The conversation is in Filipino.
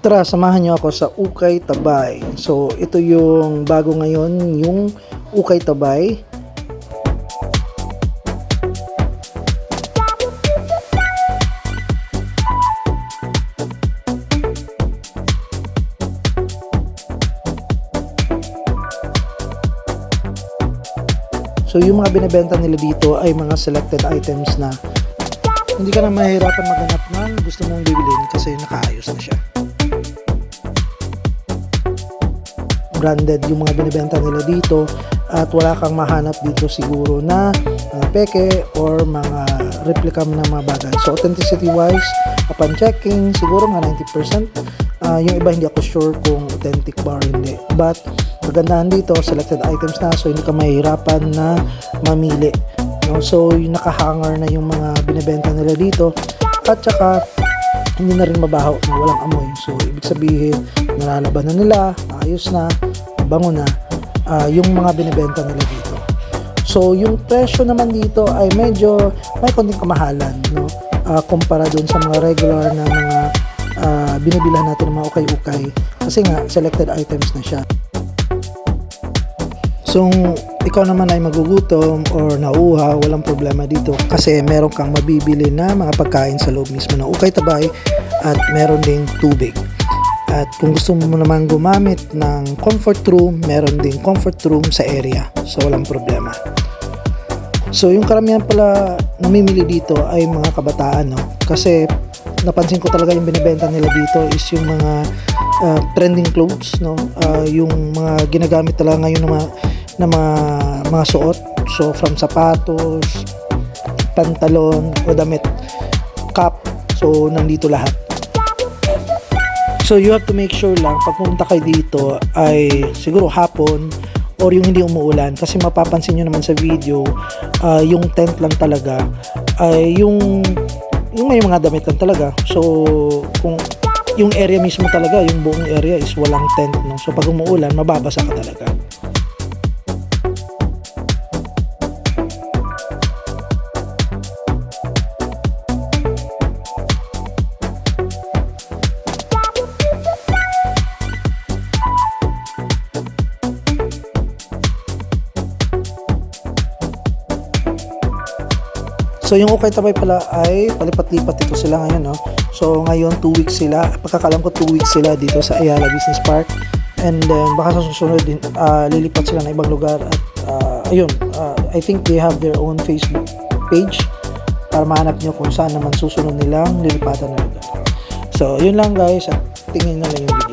Tara, samahan niyo ako sa Ukay Tabay. So, ito yung bago ngayon, yung Ukay Tabay. So, yung mga binibenta nila dito ay mga selected items na hindi ka na mahirapan maghanap ng gusto mong bibilin kasi nakaayos na siya. Branded yung mga binibenta nila dito at wala kang mahanap dito siguro na mga peke or mga replica ng mga bagay. So authenticity wise, upon checking, siguro mga 90%. Ah, yung iba hindi ako sure kung authentic ba or hindi. But kagandahan dito, selected items na so hindi ka mahirapan na mamili. No? So yung nakahanger na yung mga binibenta nila dito at saka hindi na rin mabaho walang amoy. So, ibig sabihin, nalalaban na nila, ayos na, bango na, ah, yung mga binibenta nila dito. So, yung presyo naman dito ay medyo may konting kamahalan, no? Ah, kumpara dun sa mga regular na mga ah, binibilhan natin ng mga ukay-ukay. Kasi nga, selected items na siya. So, ikaw naman ay magugutom or nauha, walang problema dito kasi meron kang mabibili na mga pagkain sa loob mismo ng ukay tabay at meron ding tubig. At kung gusto mo naman gumamit ng comfort room, meron ding comfort room sa area. So, walang problema. So, yung karamihan pala namimili dito ay mga kabataan, no? Kasi napansin ko talaga yung binibenta nila dito is yung mga ah, trending clothes, no? Ah, yung mga ginagamit talaga ngayon ng mga, ng mga, mga suot. So, from sapatos, pantalon, o damit, cap. So, nandito lahat. So, you have to make sure lang, pag pumunta kayo dito, ay siguro hapon, or yung hindi umuulan. Kasi mapapansin nyo naman sa video ah, yung tent lang talaga ay yung yung may mga damit lang talaga. So kung yung area mismo talaga yung buong area is walang tent no? So pag umuulan mababasa ka talaga So yung Okay Tabay pala ay palipat-lipat ito sila ngayon no. So ngayon 2 weeks sila. Pagkakalam ko 2 weeks sila dito sa Ayala Business Park. And then baka sa susunod din ah, lilipat sila ng ibang lugar at ah, ayun, ah, I think they have their own Facebook page para mahanap nyo kung saan naman susunod nilang lilipatan na lugar. So yun lang guys at tingin na lang yung video.